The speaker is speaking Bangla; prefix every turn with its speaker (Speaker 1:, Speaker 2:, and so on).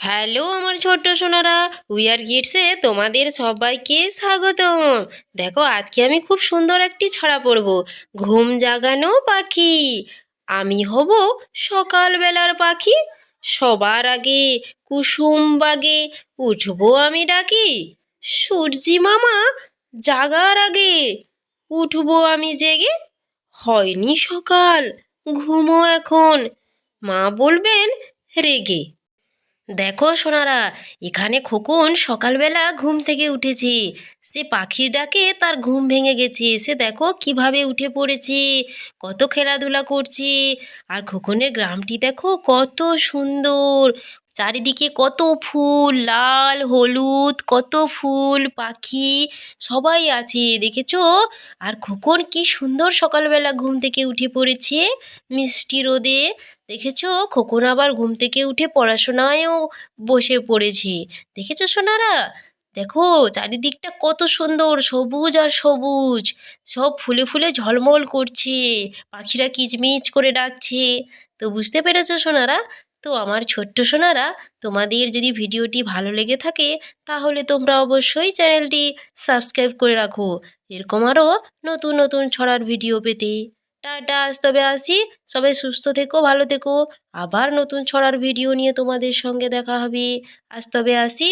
Speaker 1: হ্যালো আমার ছোট্ট সোনারা উইয়ার গিটসে তোমাদের সবাইকে স্বাগতম। দেখো, আজকে আমি খুব সুন্দর একটি ছড়া পড়ব, ঘুম জাগানো পাখি। আমি হব সকালবেলার পাখি, সবার আগে কুসুম বাগে উঠবো আমি ডাকি, সূর্যি মামা জাগার আগে উঠবো আমি জেগে, হয়নি সকাল, ঘুমো এখন, মা বলবেন রেগে। দেখো সোনারা, এখানে খোকন সকালবেলা ঘুম থেকে উঠেছে। সে পাখির ডাকে তার ঘুম ভেঙে গেছে। সে দেখো কীভাবে উঠে পড়েছে, কত খেলাধুলা করছে। আর খোকনের গ্রামটি দেখো কত সুন্দর চারিদিকে কত ফুল, লাল, হলুদ, কত ফুল, পাখি, সবাই আছে, দেখেছ? আর খোকন কি সুন্দর সকালবেলা ঘুম থেকে উঠে পড়েছে মিষ্টি রোদে। দেখেছ? খোকন আবার ঘুম থেকে উঠে পড়াশোনায়ও বসে পড়েছে। দেখেছ সোনারা? দেখো, চারিদিকটা কত সুন্দর, সবুজ আর সবুজ। সব ফুলে ফুলে ঝলমল করছে, পাখিরা কিচমিচ করে ডাকছে। তো বুঝতে পেরেছ সোনারা? তো আমার ছোট্ট সোনারা, তোমাদের যদি ভিডিওটি ভালো লেগে থাকে, তাহলে তোমরা অবশ্যই চ্যানেলটি সাবস্ক্রাইব করে রাখো। এরকম আরও নতুন নতুন ছড়ার ভিডিও পেতে। টাটা, আজ তবে আসি। সবাই সুস্থ থেকো, ভালো থেকো। আবার নতুন ছড়ার ভিডিও নিয়ে তোমাদের সঙ্গে দেখা হবে। আজ তবে আসি।